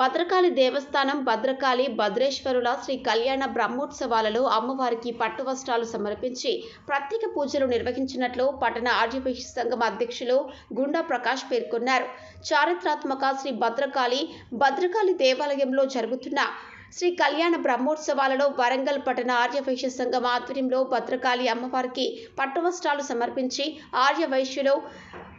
భద్రకాళి దేవస్థానం భద్రకాళి భద్రేశ్వరుల శ్రీ కళ్యాణ బ్రహ్మోత్సవాలలో అమ్మవారికి పట్టు వస్త్రాలు సమర్పించి ప్రత్యేక పూజలు నిర్వహించినట్లు పట్టణ ఆర్యవైశ్య సంఘం అధ్యక్షులు గుండా ప్రకాష్ పేర్కొన్నారు. చారిత్రాత్మక శ్రీ భద్రకాళి భద్రకాళి దేవాలయంలో జరుగుతున్న శ్రీ కళ్యాణ బ్రహ్మోత్సవాలలో వరంగల్ పట్టణ ఆర్యవైశ్య సంఘం ఆధ్వర్యంలో భద్రకాళి అమ్మవారికి పట్టువస్త్రాలు సమర్పించి ఆర్యవైశ్యులు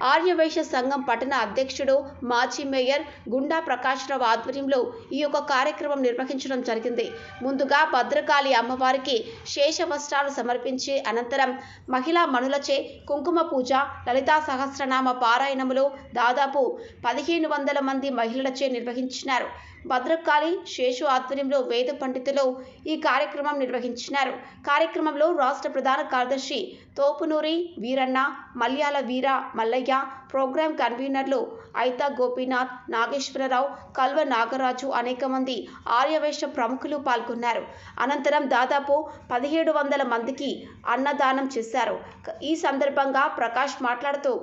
ఆర్యవైశ్య సంఘం పట్టణ అధ్యక్షుడు మాజీ మేయర్ గుండా ప్రకాశ్రావు ఆధ్వర్యంలో ఈ యొక్క కార్యక్రమం నిర్వహించడం జరిగింది. ముందుగా భద్రకాళి అమ్మవారికి శేషవస్త్రాలు సమర్పించి అనంతరం మహిళా మనులచే కుంకుమ పూజ లలితా సహస్రనామ పారాయణములు దాదాపు పదిహేను వందల మంది మహిళలచే నిర్వహించినారు. భద్రకాళి శేషు ఆధ్వర్యంలో వేద పండితులు ఈ కార్యక్రమం నిర్వహించినారు. కార్యక్రమంలో రాష్ట్ర ప్రధాన కార్యదర్శి తోపునూరి వీరన్న మల్యాల వీర మల్లయ్య ప్రోగ్రాం కన్వీనర్లు ఐతా గోపీనాథ్ నాగేశ్వరరావు కల్వ నాగరాజు అనేక మంది ఆర్యవేశ ప్రముఖులు పాల్గొన్నారు. అనంతరం దాదాపు పదిహేడు వందల మందికి అన్నదానం చేశారు. ఈ సందర్భంగా ప్రకాష్ మాట్లాడుతూ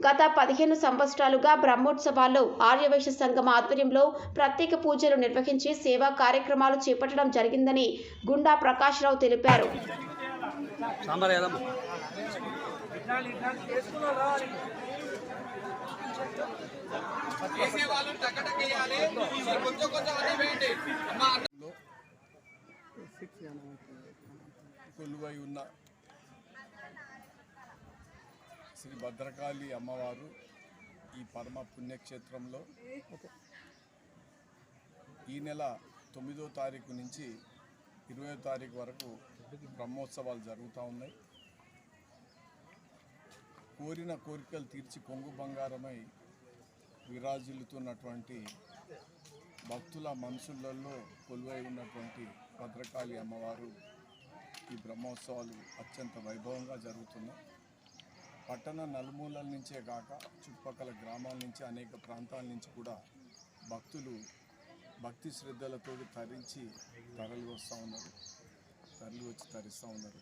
గత పదిహేను సంవత్సరాలుగా బ్రహ్మోత్సవాల్లో ఆర్యవైశ్య సంఘం ఆధ్వర్యంలో ప్రత్యేక పూజలు నిర్వహించి సేవా కార్యక్రమాలు చేపట్టడం జరిగిందని గుండా ప్రకాశ్రావు తెలిపారు సాంబార్ ఏదమ్మా లో కొలువై ఉన్న శ్రీ భద్రకాళి అమ్మవారు ఈ పరమ పుణ్యక్షేత్రంలో ఈ నెల తొమ్మిదో తారీఖు నుంచి ఇరవయో తారీఖు వరకు బ్రహ్మోత్సవాలు జరుగుతూ ఉన్నాయి. కోరిన కోరికలు తీర్చి కొంగు బంగారమై విరాజిల్లుతున్నటువంటి భక్తుల మనసులలో కొలువై ఉన్నటువంటి భద్రకాళి అమ్మవారు ఈ బ్రహ్మోత్సవాలు అత్యంత వైభవంగా జరుగుతున్నాయి. పట్టణ నలుమూలల నుంచే కాక చుట్టుపక్కల గ్రామాల నుంచి అనేక ప్రాంతాల నుంచి కూడా భక్తులు భక్తి శ్రద్ధలతో తరించి తరలి వస్తూ ఉన్నారు. తరలి వచ్చి తరిస్తూ ఉన్నారు.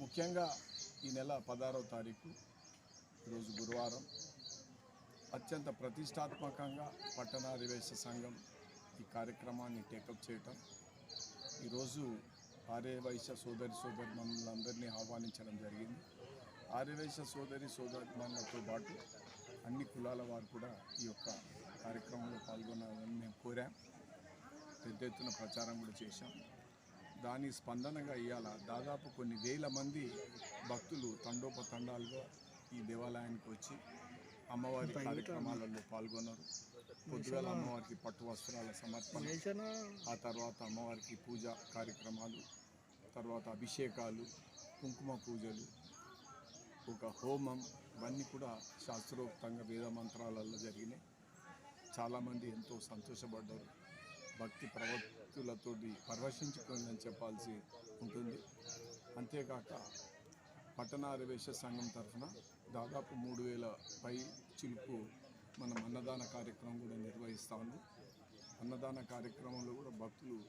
ముఖ్యంగా ఈ నెల పదహారవ తారీఖు ఈరోజు గురువారం అత్యంత ప్రతిష్టాత్మకంగా పట్టణ సంఘం ఈ కార్యక్రమాన్ని టేకప్ చేయటం ఈరోజు ఆర్యవైశ్య సోదరి సోదరి మనులందరినీ ఆహ్వానించడం జరిగింది. ఆర్యవైశ్య సోదరి సోదరిమణులతో పాటు అన్ని కులాల వారు కూడా ఈ యొక్క కార్యక్రమంలో పాల్గొనాలని మేము కోరాం. పెద్ద ఎత్తున ప్రచారం కూడా చేశాం. దాని స్పందనగా ఇవాళ దాదాపు కొన్ని వేల మంది భక్తులు తండోపతండాలుగా ఈ దేవాలయానికి వచ్చి అమ్మవారి కార్యక్రమాలలో పాల్గొన్నారు. పొద్దుగాల అమ్మవారికి పట్టు వస్త్రాల సమర్పణ ఆ తర్వాత అమ్మవారికి పూజ కార్యక్రమాలు తర్వాత అభిషేకాలు కుంకుమ పూజలు ఒక హోమం ఇవన్నీ కూడా శాస్త్రోక్తంగా వేద మంత్రాలలో జరిగినాయి. చాలామంది ఎంతో సంతోషపడ్డారు. భక్తి ప్రవృత్తులతోటి పరవశించుకుందని చెప్పాల్సి ఉంటుంది. అంతేకాక పట్టణ సంఘం తరఫున దాదాపు మూడు వేల పై చిలుపు మనం అన్నదాన కార్యక్రమం కూడా నిర్వహిస్తాము అన్నదాన కార్యక్రమంలో కూడా భక్తులు